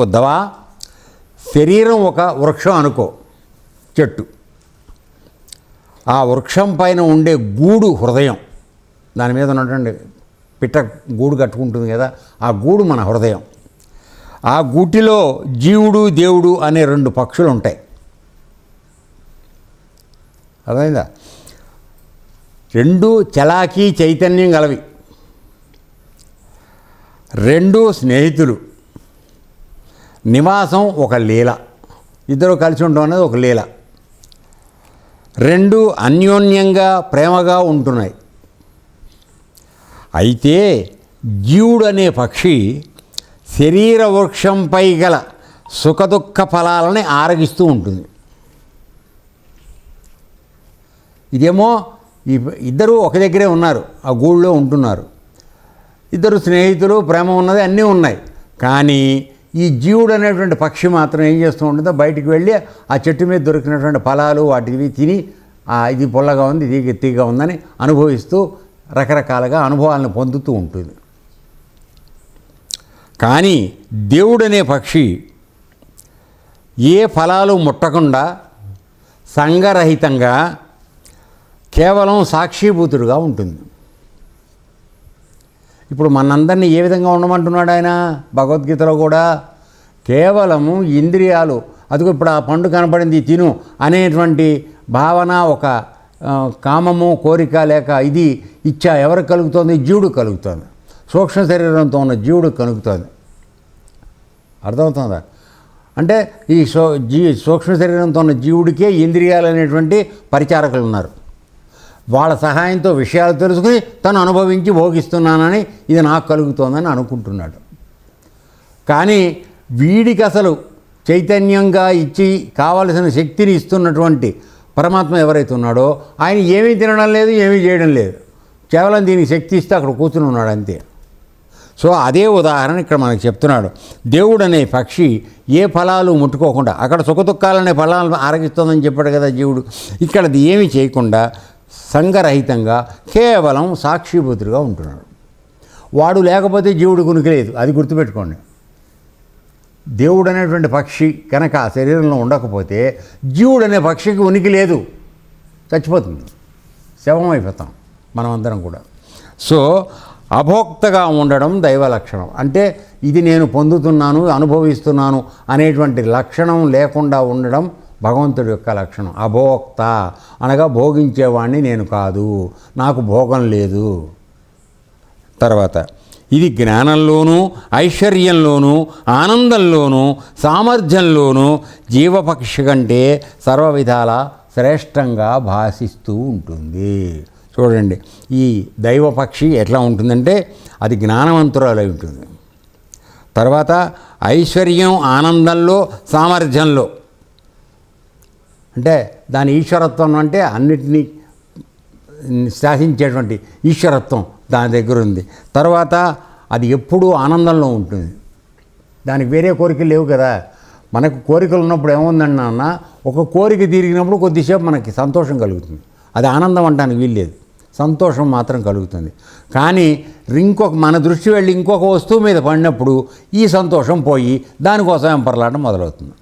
ఉద్దవా శరీరం ఒక వృక్షం అనుకో చెట్టు. ఆ వృక్షం పైన ఉండే గూడు హృదయం. దాని మీద ఉన్నటువంటి పిట్ట గూడు కట్టుకుంటుంది కదా ఆ గూడు మన హృదయం. ఆ గూటిలో జీవుడు దేవుడు అనే రెండు పక్షులు ఉంటాయి. అర్థమైందా? రెండు చలాకీ చైతన్యం గలవి. రెండు స్నేహితులు. నివాసం ఒక లీల. ఇద్దరు కలిసి ఉండడం అనేది ఒక లీల. రెండు అన్యోన్యంగా ప్రేమగా ఉంటున్నాయి. అయితే జీవుడు అనే పక్షి శరీర వృక్షంపై గల సుఖదుఖ ఫలాలని ఆరగిస్తూ ఉంటుంది. ఇదేమో ఈ ఇద్దరు ఒక దగ్గరే ఉన్నారు ఆ గూళ్ళో ఉంటున్నారు. ఇద్దరు స్నేహితులు ప్రేమ ఉన్నది అన్నీ ఉన్నాయి. కానీ ఈ జీవుడు అనేటువంటి పక్షి మాత్రం ఏం చేస్తూ ఉంటుందో బయటికి వెళ్ళి ఆ చెట్టు మీద దొరికినటువంటి ఫలాలు వాటివి తిని ఇది పుల్లగా ఉంది ఇది తీగా ఉందని అనుభవిస్తూ రకరకాలుగా అనుభవాలను పొందుతూ ఉంటుంది. కానీ దేవుడనే పక్షి ఏ ఫలాలు ముట్టకుండా సంగరహితంగా కేవలం సాక్షిభూతుడుగా ఉంటుంది. ఇప్పుడు మనందరినీ ఏ విధంగా ఉండమంటున్నాడు ఆయన? భగవద్గీతలో కూడా కేవలము ఇంద్రియాలు. అదిగో ఇప్పుడు ఆ పండు కనపడింది తిను అనేటువంటి భావన ఒక కామము కోరిక లేక ఇది ఇచ్చా ఎవరికి కలుగుతోంది? జీవుడు కలుగుతోంది. సూక్ష్మ శరీరంతో ఉన్న జీవుడు కలుగుతోంది. అర్థమవుతుందా? అంటే ఈ సో జీ సూక్ష్మ శరీరంతో ఉన్న జీవుడికే ఇంద్రియాలు అనేటువంటి పరిచారకులు ఉన్నారు. వాళ్ళ సహాయంతో విషయాలు తెలుసుకుని తను అనుభవించి భోగిస్తున్నానని ఇది నాకు కలుగుతోందని అనుకుంటున్నాడు. కానీ వీడికి అసలు చైతన్యంగా ఇచ్చి కావలసిన శక్తిని ఇస్తున్నటువంటి పరమాత్మ ఎవరైతే ఉన్నాడో ఆయన ఏమీ తినడం లేదు ఏమీ చేయడం లేదు. కేవలం దీనికి శక్తి ఇస్తే అక్కడ కూర్చుని ఉన్నాడు అంతే. సో అదే ఉదాహరణ ఇక్కడ మనకు చెప్తున్నాడు. దేవుడు అనే పక్షి ఏ ఫలాలు ముట్టుకోకుండా అక్కడ సుఖదుఖాలనే ఫలాలను ఆరగిస్తుందని చెప్పాడు కదా జీవుడు. ఇక్కడ అది ఏమీ చేయకుండా సంఘరహితంగా కేవలం సాక్షిభూతుడిగా ఉంటున్నాడు. వాడు లేకపోతే జీవుడు కునికి లేదు అది గుర్తుపెట్టుకోండి. దేవుడు అనేటువంటి పక్షి కనుక ఆ శరీరంలో ఉండకపోతే జీవుడు అనే పక్షికి ఉనికి లేదు. చచ్చిపోతుంది. శవం అయిపోతాం అందరం కూడా. సో అభోక్తగా ఉండడం దైవ లక్షణం. అంటే ఇది నేను పొందుతున్నాను అనుభవిస్తున్నాను అనేటువంటి లక్షణం లేకుండా ఉండడం భగవంతుడి యొక్క లక్షణం. అభోక్త అనగా భోగించేవాణ్ణి నేను కాదు. నాకు భోగం లేదు. తర్వాత ఇది జ్ఞానంలోనూ ఐశ్వర్యంలోనూ ఆనందంలోనూ సామర్థ్యంలోనూ జీవపక్షి కంటే సర్వ విధాల శ్రేష్టంగా భాషిస్తూ ఉంటుంది. చూడండి ఈ దైవపక్షి ఎట్లా ఉంటుందంటే అది జ్ఞానవంతురాలై ఉంటుంది. తర్వాత ఐశ్వర్యం ఆనందంలో సామర్థ్యంలో. అంటే దాని ఈశ్వరత్వం అంటే అన్నిటినీ శాసించేటువంటి ఈశ్వరత్వం. దాని దగ్గర ఉంది. తర్వాత అది ఎప్పుడూ ఆనందంలో ఉంటుంది. దానికి వేరే కోరికలు లేవు కదా. మనకు కోరికలు ఉన్నప్పుడు ఏముందండి నాన్న? ఒక కోరిక తిరిగినప్పుడు కొద్దిసేపు మనకి సంతోషం కలుగుతుంది. అది ఆనందం అంటానికి వీల్లేదు. సంతోషం మాత్రం కలుగుతుంది. కానీ ఇంకొక మన దృష్టి వెళ్ళి ఇంకొక వస్తువు మీద పడినప్పుడు ఈ సంతోషం పోయి దానికోసం ఎంపర్లాటం మొదలవుతుంది.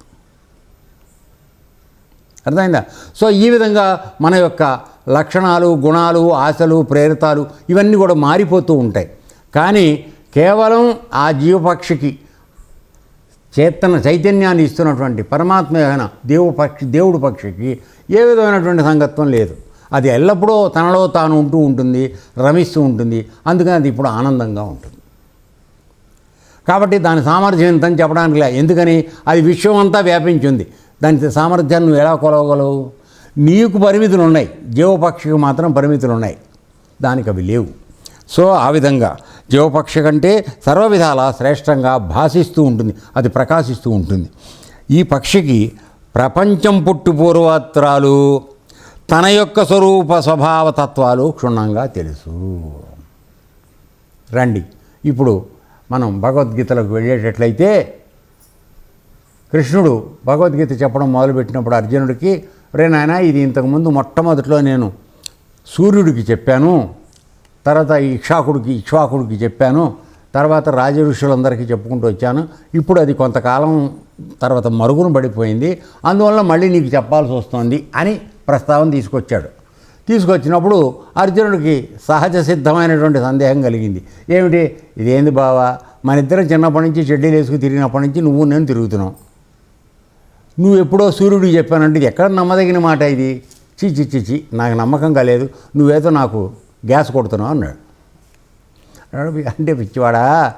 అర్థమైందా? సో ఈ విధంగా మన యొక్క లక్షణాలు గుణాలు ఆశలు ప్రేరితాలు ఇవన్నీ కూడా మారిపోతూ ఉంటాయి. కానీ కేవలం ఆ జీవపక్షికి చేతన చైతన్యాన్ని ఇస్తున్నటువంటి పరమాత్మ అయిన దేవు పక్షి దేవుడు పక్షికి ఏ విధమైనటువంటి సంగత్వం లేదు. అది ఎల్లప్పుడూ తనలో తాను ఉంటూ ఉంటుంది రమిస్తూ ఉంటుంది. అందుకని అది ఇప్పుడు ఆనందంగా ఉంటుంది. కాబట్టి దాని సామర్థ్యం ఎంతని చెప్పడానికి లే ఎందుకని? అది విశ్వం అంతా వ్యాపించింది. దాని సామర్థ్యాన్ని నువ్వు ఎలా కొలవగలవు? నీకు పరిమితులు ఉన్నాయి జీవపక్షికి మాత్రం పరిమితులు ఉన్నాయి దానికి అవి లేవు. సో ఆ విధంగా జీవపక్షి కంటే సర్వ విధాల శ్రేష్టంగా భాషిస్తూ ఉంటుంది. అది ప్రకాశిస్తూ ఉంటుంది. ఈ పక్షికి ప్రపంచం పుట్టు పూర్వత్రాలు తన యొక్క స్వరూప స్వభావ తత్వాలు క్షుణ్ణంగా తెలుసు. రండి. ఇప్పుడు మనం భగవద్గీతలకు వెళ్ళేటట్లయితే కృష్ణుడు భగవద్గీత చెప్పడం మొదలుపెట్టినప్పుడు అర్జునుడికి రే నాయన ఇది ఇంతకుముందు మొట్టమొదటిలో నేను సూర్యుడికి చెప్పాను తర్వాత ఇక్షాకుడికి ఇక్ష్వాకుడికి చెప్పాను తర్వాత రాజఋషులందరికీ చెప్పుకుంటూ వచ్చాను. ఇప్పుడు అది కొంతకాలం తర్వాత మరుగున పడిపోయింది. అందువల్ల మళ్ళీ నీకు చెప్పాల్సి వస్తుంది అని ప్రస్తావన తీసుకొచ్చాడు. తీసుకొచ్చినప్పుడు అర్జునుడికి సహజ సిద్ధమైనటువంటి సందేహం కలిగింది. ఏమిటి? ఇదేంది బావా? మన ఇద్దరం చిన్నప్పటి నుంచి చెడ్డీలు వేసుకు తిరిగినప్పటి నుంచి నువ్వు నేను తిరుగుతున్నాం. నువ్వు ఎప్పుడో సూర్యుడు చెప్పానంటే ఇది ఎక్కడ నమ్మదగిన మాట ఇది? చి చి చి చి నాకు నమ్మకం కాలేదు. నువ్వేదో నాకు గ్యాస్ కొడుతున్నావు అన్నాడు. అంటే పిచ్చివాడా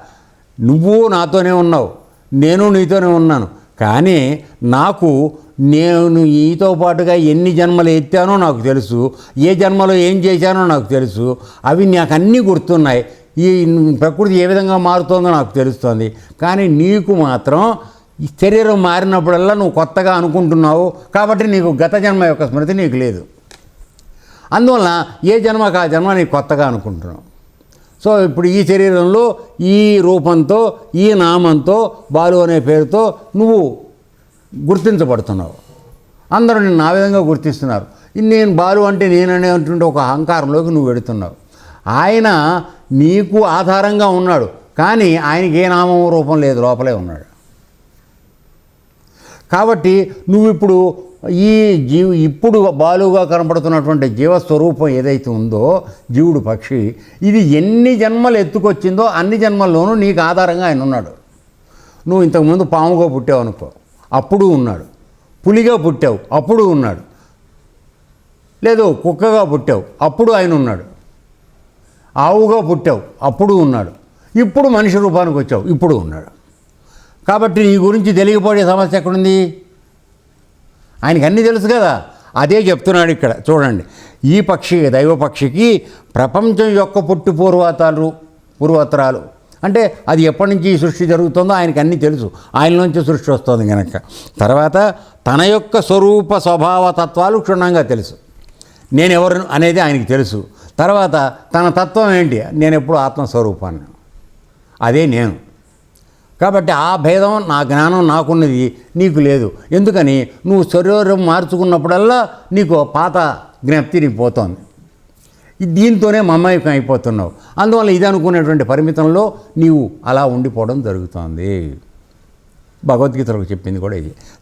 నువ్వు నాతోనే ఉన్నావు. నేను నీతోనే ఉన్నాను. కానీ నాకు నేను నీతో పాటుగా ఎన్ని జన్మలు ఎత్తానో నాకు తెలుసు. ఏ జన్మలో ఏం చేశానో నాకు తెలుసు. అవి నాకు అన్నీ గుర్తున్నాయి. ఈ ప్రకృతి ఏ విధంగా మారుతుందో నాకు తెలుస్తుంది. కానీ నీకు మాత్రం ఈ శరీరం మారినప్పుడల్లా నువ్వు కొత్తగా అనుకుంటున్నావు కాబట్టి నీకు గత జన్మ యొక్క స్మృతి నీకు లేదు. అందువలన ఏ జన్మకు ఆ జన్మ నీకు కొత్తగా అనుకుంటున్నావు? సో ఇప్పుడు ఈ శరీరంలో ఈ రూపంతో ఈ నామంతో బాలు అనే పేరుతో నువ్వు గుర్తించబడుతున్నావు. అందరూ నిన్ను ఆ విధంగా గుర్తిస్తున్నారు. నేను బాలు అంటే నేననేటువంటి ఒక అహంకారంలోకి నువ్వు వెడుతున్నావు ఆయన నీకు ఆధారంగా ఉన్నాడు. కానీ ఆయనకి ఏ నామం రూపం లేదు లోపలే ఉన్నాడు. కాబట్టి నువ్వు ఇప్పుడు ఈ జీవి ఇప్పుడు బాలుగా కనపడుతున్నటువంటి జీవస్వరూపం ఏదైతే ఉందో జీవుడు పక్షి ఇది ఎన్ని జన్మలు ఎత్తుకొచ్చిందో అన్ని జన్మల్లోనూ నీకు ఆధారంగా ఆయన ఉన్నాడు. నువ్వు ఇంతకుముందు పాముగా పుట్టావు అనుకో అప్పుడు ఉన్నాడు. పులిగా పుట్టావు అప్పుడు ఉన్నాడు. లేదు కుక్కగా పుట్టావు అప్పుడు ఆయన ఉన్నాడు. ఆవుగా పుట్టావు అప్పుడు ఉన్నాడు. ఇప్పుడు మనిషి రూపానికి వచ్చావు ఇప్పుడు ఉన్నాడు. కాబట్టి నీ గురించి తెలియకపోయే సమస్య ఎక్కడుంది? ఆయనకి అన్నీ తెలుసు కదా. అదే చెప్తున్నాడు ఇక్కడ. చూడండి. ఈ పక్షి దైవపక్షికి ప్రపంచం యొక్క పుట్టు పూర్వతాలు పూర్వోత్తరాలు. అంటే అది ఎప్పటి నుంచి సృష్టి జరుగుతుందో ఆయనకి అన్నీ తెలుసు. ఆయన నుంచి సృష్టి వస్తుంది కనుక తర్వాత తన యొక్క స్వరూప స్వభావ తత్వాలు క్షుణ్ణంగా తెలుసు. నేను ఎవరు అనేది ఆయనకి తెలుసు. తర్వాత తన తత్వం ఏంటి? నేను ఎప్పుడు ఆత్మస్వరూపాన్ని. అదే నేను. కాబట్టి ఆ భేదం నా జ్ఞానం నాకున్నది నీకు లేదు. ఎందుకని? నువ్వు శరీరం మార్చుకున్నప్పుడల్లా నీకు పాత జ్ఞప్తి నీకు పోతోంది. దీంతోనే మమేకం అయిపోతున్నావు. అందువల్ల ఇది అనుకునేటువంటి పరిమితంలో నీవు అలా ఉండిపోవడం జరుగుతోంది. భగవద్గీతలకు చెప్పింది కూడా ఇది.